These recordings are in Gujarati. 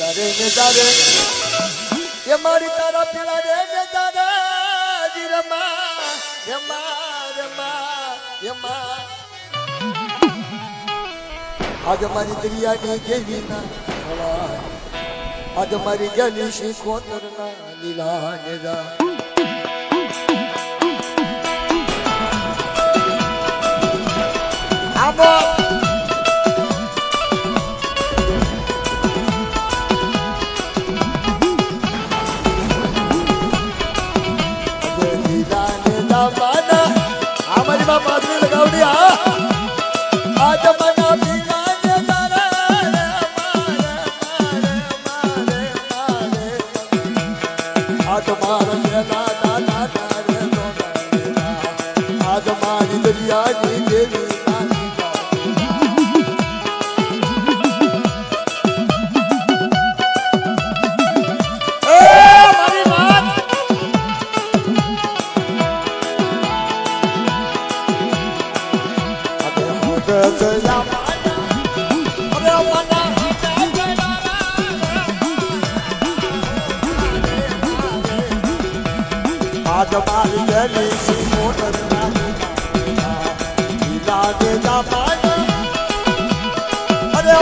પીલા રે તારે, એ મારી તારા પીલા રે તારા જીરમા રમા રમા રમા આજ મારી દરિયાની જેવી ના આજ મારી ગલી શીખો તરના લીલા નેરા Bravo! tomar el રાજપાલિયની સુમોટરના લાગે જા પાણી અરે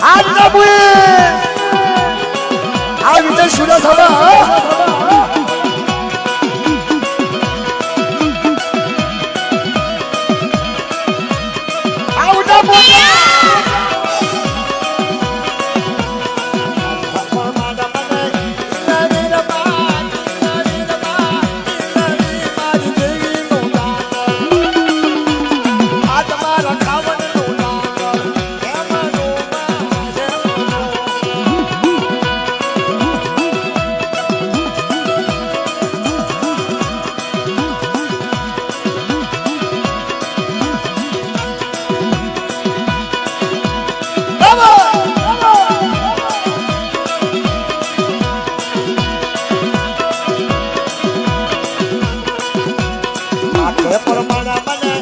안나부인 아 이제 줄여서라 રાખે પરમાણા